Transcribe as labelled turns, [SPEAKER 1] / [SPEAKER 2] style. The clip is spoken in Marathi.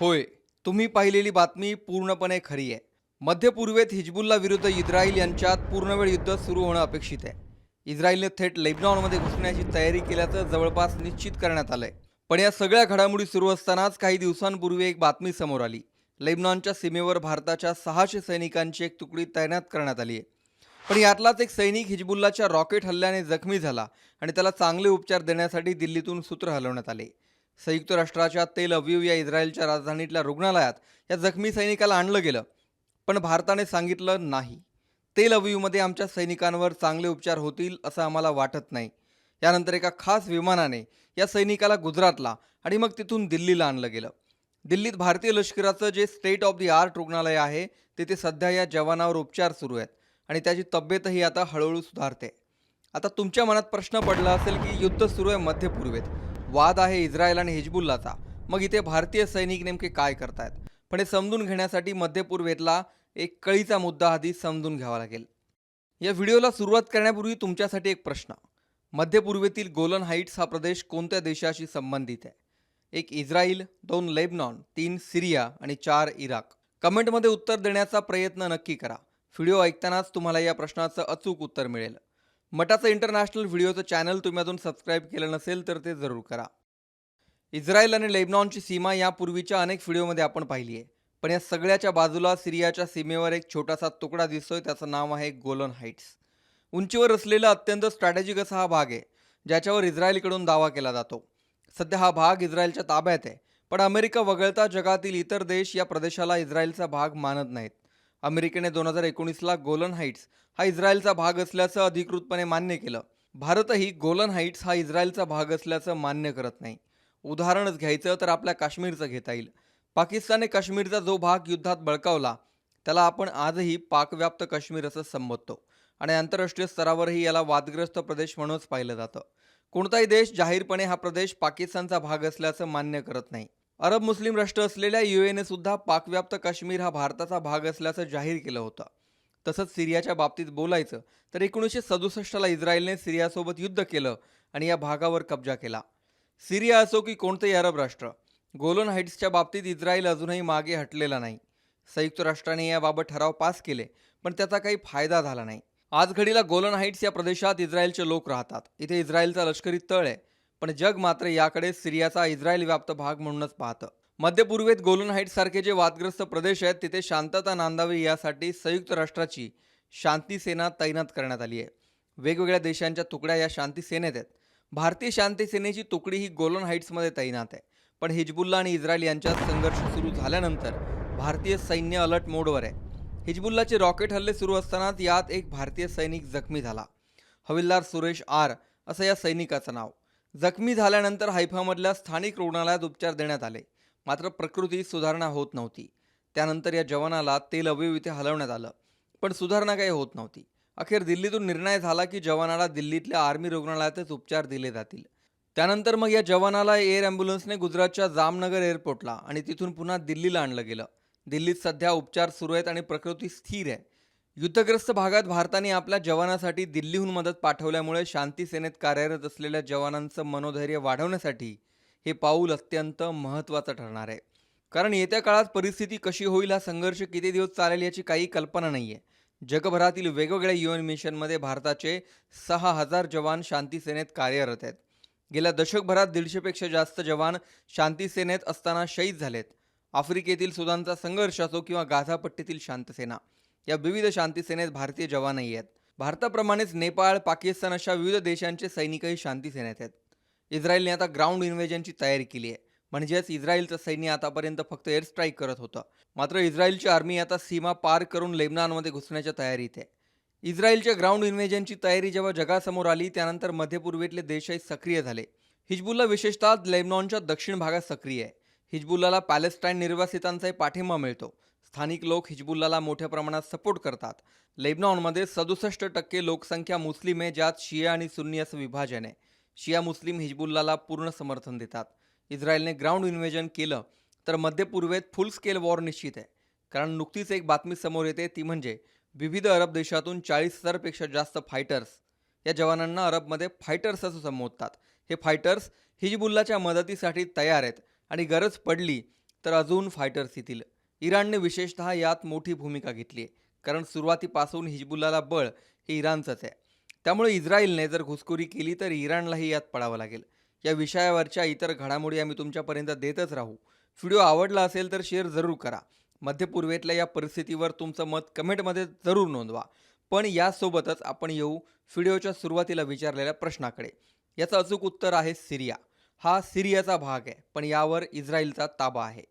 [SPEAKER 1] होय तुम्ही पाहिलेली बातमी पूर्णपणे खरी आहे. मध्य पूर्वेत हिजबुल्ला विरुद्ध इस्रायल यांच्यात पूर्णवेळ युद्ध सुरू होणं अपेक्षित आहे. इस्रायलने थेट लेबनॉनमध्ये घुसण्याची तयारी केल्याचं जवळपास निश्चित करण्यात आलंय. पण या सगळ्या घडामोडी सुरू असतानाच काही दिवसांपूर्वी एक बातमी समोर आली. लेबनॉनच्या सीमेवर भारताच्या सहाशे सैनिकांची एक तुकडी तैनात करण्यात आली आहे. पण यातलाच एक सैनिक हिजबुल्लाच्या रॉकेट हल्ल्याने जखमी झाला आणि त्याला चांगले उपचार देण्यासाठी दिल्लीतून सूत्र हलवण्यात आले. संयुक्त राष्ट्राच्या तेल अवीव या इस्रायलच्या राजधानीतल्या रुग्णालयात या जखमी सैनिकाला आणलं गेलं पण भारताने सांगितलं नाही. तेल अवीवमध्ये आमच्या सैनिकांवर चांगले उपचार होतील असं आम्हाला वाटत नाही. यानंतर एका खास विमानाने या सैनिकाला गुजरातला आणि मग तिथून दिल्लीला आणलं गेलं. दिल्लीत भारतीय लष्कराचं जे स्टेट ऑफ दी आर्ट रुग्णालय आहे तिथे सध्या या जवानावर उपचार सुरू आहेत आणि त्याची तब्येतही आता हळूहळू सुधारते. आता तुमच्या मनात प्रश्न पडला असेल की युद्ध सुरू आहे मध्यपूर्वेत. वाद आहे इस्रायल आणि हिजबुल्लाचा. मग इथे भारतीय सैनिक नेमके काय करतायत? पण हे समजून घेण्यासाठी मध्य पूर्वेतला एक कळीचा मुद्दा आधी समजून घ्यावा लागेल. या व्हिडिओला सुरुवात करण्यापूर्वी तुमच्यासाठी एक प्रश्न. मध्य पूर्वेतील गोलन हाईट्स हा प्रदेश कोणत्या देशाशी संबंधित आहे? एक इस्रायल दोन लेबनॉन तीन सिरिया आणि चार इराक. कमेंटमध्ये उत्तर देण्याचा प्रयत्न नक्की करा. व्हिडिओ ऐकतानाच तुम्हाला या प्रश्नाचं अचूक उत्तर मिळेल. मटाचं इंटरनॅशनल व्हिडिओचं चॅनल तुम्ही अजून सबस्क्राईब केलं नसेल तर ते जरूर करा. इस्रायल आणि लेबनॉनची सीमा यापूर्वीच्या अनेक व्हिडिओमध्ये आपण पाहिली आहे. पण या सगळ्याच्या बाजूला सिरियाच्या सीमेवर एक छोटासा तुकडा दिसतोय त्याचं नाव आहे गोलन हाईट्स उंचीवर असलेला अत्यंत स्ट्रॅटेजिक असा हा भाग आहे ज्याच्यावर इस्रायलकडून दावा केला जातो. सध्या हा भाग इस्रायलच्या ताब्यात आहे पण अमेरिका वगळता जगातील इतर देश या प्रदेशाला इस्रायलचा भाग मानत नाहीत. अमेरिकेने दोन हजार एकोणीसला गोलन हाईट्स हा इस्रायलचा भाग असल्याचं अधिकृतपणे मान्य केलं. भारतही गोलन हाईट्स हा इस्रायलचा भाग असल्याचं मान्य करत नाही. उदाहरणच घ्यायचं तर आपल्या काश्मीरचं घेता येईल. पाकिस्तानने काश्मीरचा जो भाग युद्धात बळकावला त्याला आपण आजही पाकव्याप्त काश्मीर असं संबोधतो. आणि आंतरराष्ट्रीय स्तरावरही याला वादग्रस्त प्रदेश म्हणूनच पाहिलं जातं. कोणताही देश जाहीरपणे हा प्रदेश पाकिस्तानचा भाग असल्याचं मान्य करत नाही. अरब मुस्लिम राष्ट्र असलेल्या यू एने सुद्धा पाकव्याप्त काश्मीर हा भारताचा भाग असल्याचं जाहीर केलं होतं. तसंच सिरियाच्या बाबतीत बोलायचं तर एकोणीसशे सदुसष्टला इस्रायलने सिरियासोबत युद्ध केलं आणि या भागावर कब्जा केला. सिरिया असो की कोणतंही अरब राष्ट्र गोलन हाईट्सच्या बाबतीत इस्रायल अजूनही मागे हटलेला नाही. संयुक्त राष्ट्राने याबाबत ठराव पास केले पण त्याचा काही फायदा झाला नाही. आज घडीला गोलन हाईट्स या प्रदेशात इस्रायलचे लोक राहतात. इथे इस्रायलचा लष्करी तळ आहे. पण जग मात्र याकडे सिरियाचा इस्रायल व्याप्त भाग म्हणूनच पाहतं. मध्य पूर्वेत गोलन हाईट सारखे जे वादग्रस्त प्रदेश आहेत तिथे शांतता नांदावी यासाठी संयुक्त राष्ट्राची शांती सेना तैनात करण्यात आली आहे. वेगवेगळ्या देशांच्या तुकड्या या शांती सेनेत आहेत. भारतीय शांती सेनेची तुकडी ही गोलन हाईट्समध्ये तैनात आहे. पण हिजबुल्ला आणि इस्रायल यांच्यात संघर्ष सुरू झाल्यानंतर भारतीय सैन्य अलर्ट मोडवर आहे. हिजबुल्लाचे रॉकेट हल्ले सुरू असतानाच यात एक भारतीय सैनिक जखमी झाला. हविलदार सुरेश आर असं या सैनिकाचं नाव. जखमी झाल्यानंतर हायफामधल्या स्थानिक रुग्णालयात उपचार देण्यात आले. मात्र प्रकृतीत सुधारणा होत नव्हती. त्यानंतर या जवानाला तेल अवीव इथे हलवण्यात आलं पण सुधारणा काही होत नव्हती. अखेर दिल्लीतून निर्णय झाला की जवानाला दिल्लीतल्या आर्मी रुग्णालयातच उपचार दिले जातील. त्यानंतर मग या जवानाला एअर ॲम्ब्युलन्सने गुजरातच्या जामनगर एअरपोर्टला आणि तिथून पुन्हा दिल्लीला आणलं गेलं. दिल्लीत सध्या उपचार सुरू आहेत आणि प्रकृती स्थिर आहे. युद्धग्रस्त भागात भारताने आपल्या जवानासाठी दिल्लीहून मदत पाठवल्यामुळे शांती सेनेत कार्यरत असलेल्या जवानांचं मनोधैर्य वाढवण्यासाठी हे पाऊल अत्यंत महत्त्वाचं ठरणार आहे. कारण येत्या काळात परिस्थिती कशी होईल हा संघर्ष किती दिवस चालेल याची काही कल्पना नाही आहे जगभरातील वेगवेगळ्या युएन एन मिशनमध्ये भारताचे सहा हजार जवान शांती सेनेत कार्यरत आहेत. गेल्या दशकभरात दीडशेपेक्षा जास्त जवान शांती सेनेत असताना शहीद झालेत. आफ्रिकेतील सुदानचा संघर्ष असो किंवा गाझापट्टीतील शांतसेना. या विविध शांती सेनेत भारतीय जवानही आहेत. भारताप्रमाणेच नेपाळ पाकिस्तान अशा विविध देशांचे सैनिकही शांती सेनेत आहेत. इस्रायलने आता ग्राउंड इन्व्हेजनची तयारी केली आहे. म्हणजेच इस्रायलचं सैन्य आतापर्यंत फक्त एअर स्ट्राईक करत होतं. मात्र इस्रायलची आर्मी आता सीमा पार करून लेबनानमध्ये घुसण्याच्या तयारीत आहे. इस्रायलच्या ग्राउंड इन्व्हेजनची तयारी जेव्हा जगासमोर आली त्यानंतर मध्यपूर्वेतले देशही सक्रिय झाले. हिजबुल्ला विशेषतः लेबनॉनच्या दक्षिण भागात सक्रिय आहे. हिजबुल्लाला पॅलेस्टाईन निर्वासितांचाही पाठिंबा मिळतो. स्थानिक लोक हिजबुल्लाला मोठ्या प्रमाणात सपोर्ट करतात. लेबनॉनमध्ये सदुसष्ट टक्के लोकसंख्या मुस्लिम आहे ज्यात शिया आणि सुन्नी असं विभाजन आहे. शिया मुस्लिम हिजबुल्लाला पूर्ण समर्थन देतात. इस्रायलने ग्राउंड इन्व्हेजन केलं तर मध्य पूर्वेत फुल स्केल वॉर निश्चित आहे. कारण नुकतीच एक बातमी समोर येते ती म्हणजे विविध अरब देशातून चाळीस हजारपेक्षा जास्त फायटर्स या जवानांना अरबमध्ये फायटर्स असं संबोधतात. हे फायटर्स हिजबुल्लाच्या मदतीसाठी तयार आहेत आणि गरज पडली तर अजून फायटर्स येतील. इराणने विशेषतः यात मोठी भूमिका घेतली आहे. कारण सुरुवातीपासून हिजबुल्लाला बळ हे इराणचंच आहे. त्यामुळे इस्रायलने जर घुसखोरी केली तर इराणलाही यात पडावं लागेल. या विषयावरच्या इतर घडामोडी आम्ही तुमच्यापर्यंत देतच राहू. व्हिडिओ आवडला असेल तर शेअर जरूर करा. मध्य पूर्वेतल्या या परिस्थितीवर तुमचं मत कमेंटमध्ये जरूर नोंदवा. पण यासोबतच आपण येऊ व्हिडिओच्या सुरुवातीला विचारलेल्या प्रश्नाकडे. याचं अचूक उत्तर आहे सिरिया. हा सिरियाचा भाग आहे पण यावर इस्रायलचा ताबा आहे.